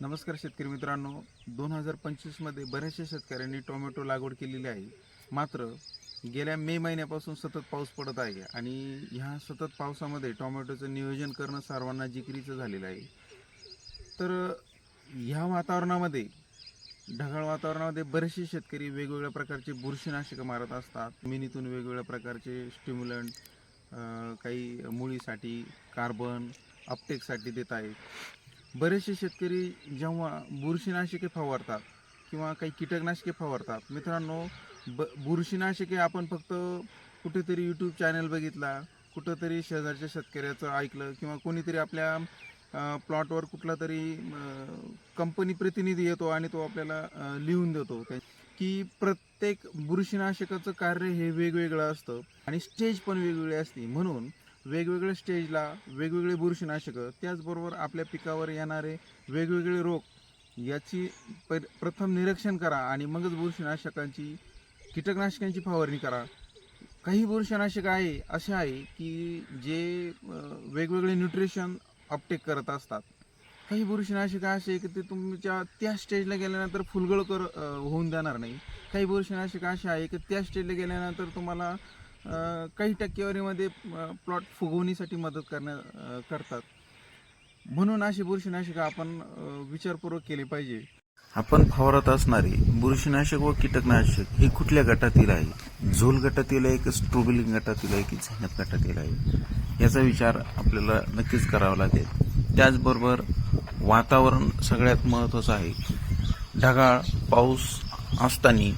नमस्कार शेतकरी मित्रांनो. दोन हजार पंचवीसमध्ये बऱ्याचशा शेतकऱ्यांनी टोमॅटो लागवड केलेली आहे. मात्र गेल्या मे महिन्यापासून सतत पाऊस पडत आहे आणि ह्या सतत पावसामध्ये टोमॅटोचं नियोजन करणं सर्वांना जिकरीचं झालेलं आहे. तर ह्या वातावरणामध्ये ढगाळ वातावरणामध्ये बरेचसे शेतकरी वेगवेगळ्या प्रकारचे बुरशीनाशकं मारत असतात. जमिनीतून वेगवेगळ्या प्रकारचे स्टिम्युलंट काही मुळीसाठी कार्बन अपटेकसाठी देत आहेत. बरेचसे शेतकरी जेव्हा बुरशीनाशके फवारतात किंवा काही कीटकनाशके फवारतात मित्रांनो ब बुरशीनाशके आपण फक्त कुठेतरी यूट्यूब चॅनल बघितला कुठंतरी शेजारच्या शेतकऱ्याचं ऐकलं किंवा कोणीतरी आपल्या प्लॉटवर कुठला तरी कंपनी प्रतिनिधी येतो आणि तो आपल्याला लिहून देतो. की प्रत्येक बुरशीनाशकाचं कार्य हे वेगवेगळं असतं आणि स्टेज पण वेगवेगळी असते. म्हणून वेगवेगळ्या स्टेजला वेगवेगळे बुरशीनाशकं त्याचबरोबर आपल्या पिकावर येणारे वेगवेगळे रोग याची प प्रथम निरीक्षण करा आणि मगच बुरशीनाशकांची कीटकनाशकांची फवारणी करा. काही बुरशीनाशक आहे असे आहे की जे वेगवेगळे न्यूट्रिशन अपटेक करत असतात. काही बुरशीनाशक असे आहे की ते तुमच्या त्या स्टेजला गेल्यानंतर फुलगळ कर होऊन देणार नाही. काही बुरशीनाशक असे आहे की त्या स्टेजला गेल्यानंतर तुम्हाला काही टक्केवारीमध्ये प्लॉट फुगवणीसाठी मदत करण्या करतात. म्हणून अशी बुरशीनाशक आपण विचारपूर्वक केली पाहिजे. आपण फवारत असणारे बुरशीनाशक व कीटकनाशक हे कुठल्या गटातील आहे? झोल गटातील आहे की स्ट्रोबेलिंग गटातील आहे की झेनप गटातील आहे? याचा विचार आपल्याला नक्कीच करावा लागेल. त्याचबरोबर वातावरण सगळ्यात महत्त्वाचं आहे. ढगाळ पाऊस असताना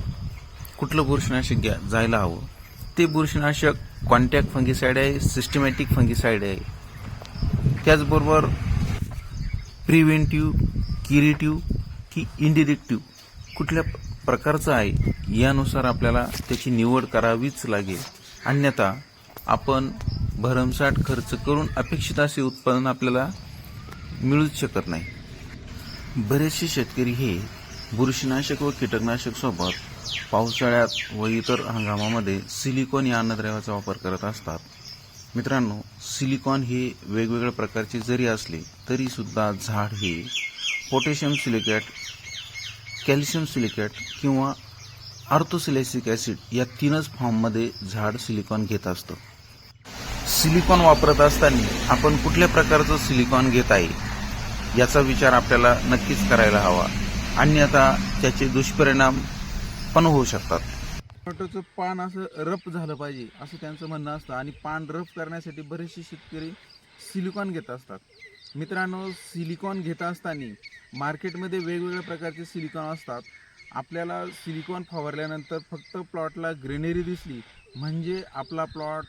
कुठलं बुरशीनाशक घ्या जायला हवं. ते बुरशीनाशक कॉन्टॅक्ट फंगिसाईड आहे सिस्टमॅटिक फंगीसाईड आहे. त्याचबरोबर प्रिव्हेंटिव्ह किरेटिव्ह की इंडिरेक्टिव्ह कुठल्या प्रकारचं आहे यानुसार आपल्याला त्याची निवड करावीच लागेल. अन्यथा आपण भरमसाठ खर्च करून अपेक्षित असे उत्पादन आपल्याला मिळूच शकत नाही. बरेचसे शेतकरी हे बुरशीनाशक व कीटकनाशक सोबत पावसाळ्यात व इतर हंगामामध्ये सिलिकॉन या अन्नद्रव्याचा वापर करत असतात. मित्रांनो सिलिकॉन हे वेगवेगळ्या प्रकारचे जरी असले तरीसुद्धा झाड हे पोटॅशियम सिलिकेट कॅल्शियम सिलिकेट किंवा आर्थोसिलेसिक ॲसिड या तीनच फॉर्ममध्ये झाड सिलिकॉन घेत असतं. सिलिकॉन वापरत असताना आपण कुठल्या प्रकारचं सिलिकॉन घेत आहे? याचा विचार आपल्याला नक्कीच करायला हवा. अन्यथा त्याचे दुष्परिणाम पण होऊ शकतात. टोमॅटोचं पान असं रफ झालं पाहिजे असं त्यांचं म्हणणं असतं. आणि पान रफ करण्यासाठी बरेचसे शेतकरी सिलिकॉन घेत असतात. मित्रांनो सिलिकॉन घेत असताना मार्केटमध्ये वेगवेगळ्या प्रकारचे सिलिकॉन असतात. आपल्याला सिलिकॉन फवारल्यानंतर फक्त प्लॉटला ग्रेनरी दिसली म्हणजे आपला प्लॉट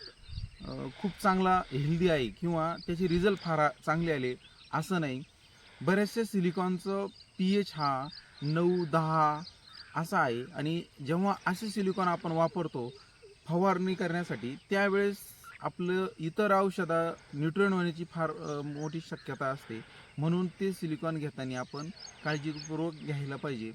खूप चांगला हेल्दी आहे किंवा त्याचे रिझल्ट फार चांगले आले असं नाही. बऱ्याचशा सिलिकॉनचं पी एच हा नऊ दहा असा आहे. आणि जेव्हा असे सिलिकॉन आपण वापरतो फवारणी करण्यासाठी त्यावेळेस आपलं इतर औषधा न्यूट्रन होण्याची फार मोठी शक्यता असते. म्हणून ते सिलिकॉन घेताना आपण काळजीपूर्वक घ्यायला पाहिजे.